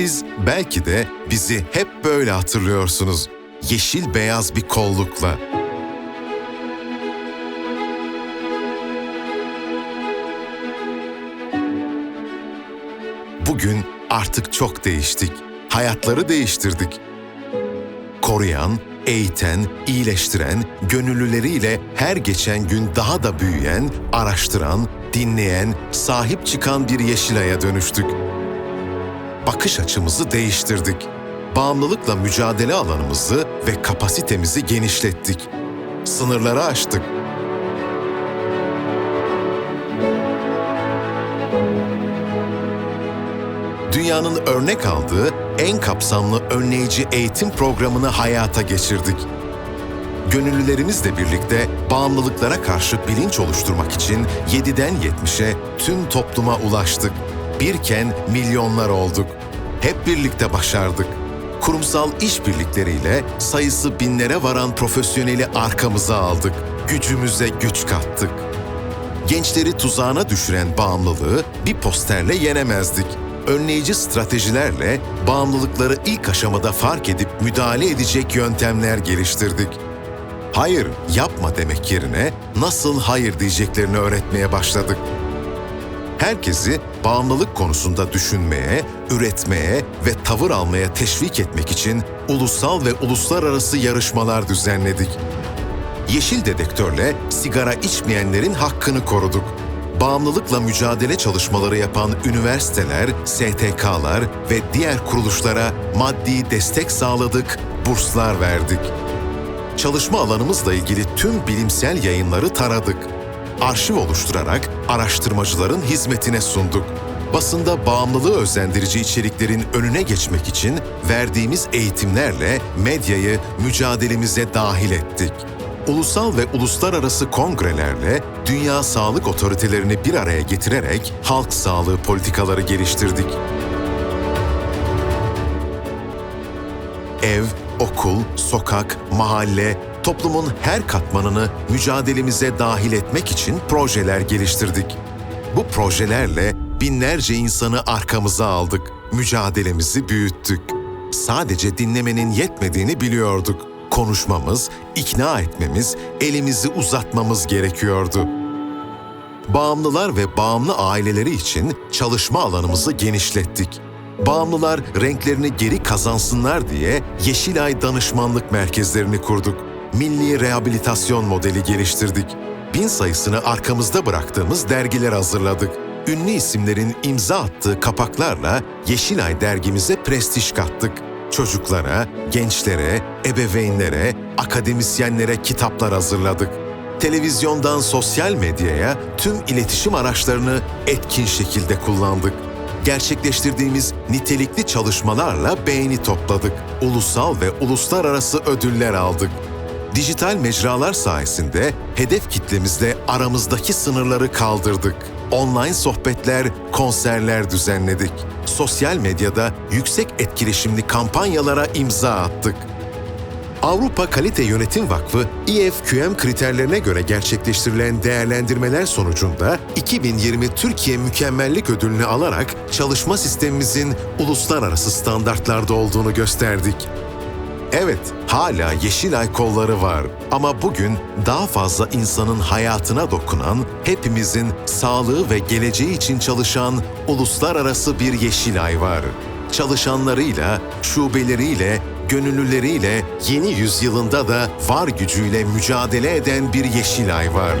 Siz belki de bizi hep böyle hatırlıyorsunuz. Yeşil beyaz bir kollukla. Bugün artık çok değiştik. Hayatları değiştirdik. Koruyan, eğiten, iyileştiren, gönüllüleriyle her geçen gün daha da büyüyen, araştıran, dinleyen, sahip çıkan bir Yeşilay'a dönüştük. Bakış açımızı değiştirdik. Bağımlılıkla mücadele alanımızı ve kapasitemizi genişlettik. Sınırları aştık. dünyanın örnek aldığı en kapsamlı önleyici eğitim programını hayata geçirdik. Gönüllülerimizle birlikte bağımlılıklara karşı bilinç oluşturmak için 7'den 70'e tüm topluma ulaştık. Birken milyonlar olduk. Hep birlikte başardık. Kurumsal işbirlikleriyle sayısı binlere varan profesyoneli arkamıza aldık. Gücümüze güç kattık. Gençleri tuzağına düşüren bağımlılığı bir posterle yenemezdik önleyici stratejilerle bağımlılıkları ilk aşamada fark edip müdahale edecek yöntemler geliştirdik. Hayır, yapma demek yerine nasıl hayır diyeceklerini öğretmeye başladık. Herkesi bağımlılık konusunda düşünmeye, üretmeye ve tavır almaya teşvik etmek için ulusal ve uluslararası yarışmalar düzenledik. Yeşil dedektörle sigara içmeyenlerin hakkını koruduk bağımlılıkla mücadele çalışmaları yapan üniversiteler, STK'lar ve diğer kuruluşlara maddi destek sağladık, burslar verdik. Çalışma alanımızla ilgili tüm bilimsel yayınları taradık. Arşiv oluşturarak araştırmacıların hizmetine sunduk. Basında bağımlılığı özendirici içeriklerin önüne geçmek için verdiğimiz eğitimlerle medyayı mücadelemize dahil ettik ulusal ve uluslararası kongrelerle dünya sağlık otoritelerini bir araya getirerek halk sağlığı politikaları geliştirdik. Ev, okul, sokak, mahalle, toplumun her katmanını mücadelemize dahil etmek için projeler geliştirdik. Bu projelerle binlerce insanı arkamıza aldık, mücadelemizi büyüttük. Sadece dinlemenin yetmediğini biliyorduk konuşmamız, ikna etmemiz, elimizi uzatmamız gerekiyordu. Bağımlılar ve bağımlı aileleri için çalışma alanımızı genişlettik. Bağımlılar renklerini geri kazansınlar diye Yeşilay Danışmanlık Merkezlerini kurduk. Milli rehabilitasyon modeli geliştirdik. Bin sayısını arkamızda bıraktığımız dergiler hazırladık. Ünlü isimlerin imza attığı kapaklarla Yeşilay dergimize prestij kattık Çocuklara, gençlere, ebeveynlere, akademisyenlere kitaplar hazırladık. Televizyondan sosyal medyaya tüm iletişim araçlarını etkin şekilde kullandık. Gerçekleştirdiğimiz nitelikli çalışmalarla beğeni topladık. Ulusal ve uluslararası ödüller aldık. Dijital mecralar sayesinde hedef kitlemizle aramızdaki sınırları kaldırdık. Online sohbetler, konserler düzenledik sosyal medyada yüksek etkileşimli kampanyalara imza attık. Avrupa Kalite Yönetim Vakfı EFQM kriterlerine göre gerçekleştirilen değerlendirmeler sonucunda 2020 Türkiye Mükemmellik Ödülünü alarak çalışma sistemimizin uluslararası standartlarda olduğunu gösterdik. Evet, hala Yeşilay kolları var ama bugün daha fazla insanın hayatına dokunan, hepimizin sağlığı ve geleceği için çalışan uluslararası bir Yeşilay var. Çalışanlarıyla, şubeleriyle, gönüllüleriyle yeni yüzyılında da var gücüyle mücadele eden bir Yeşilay var.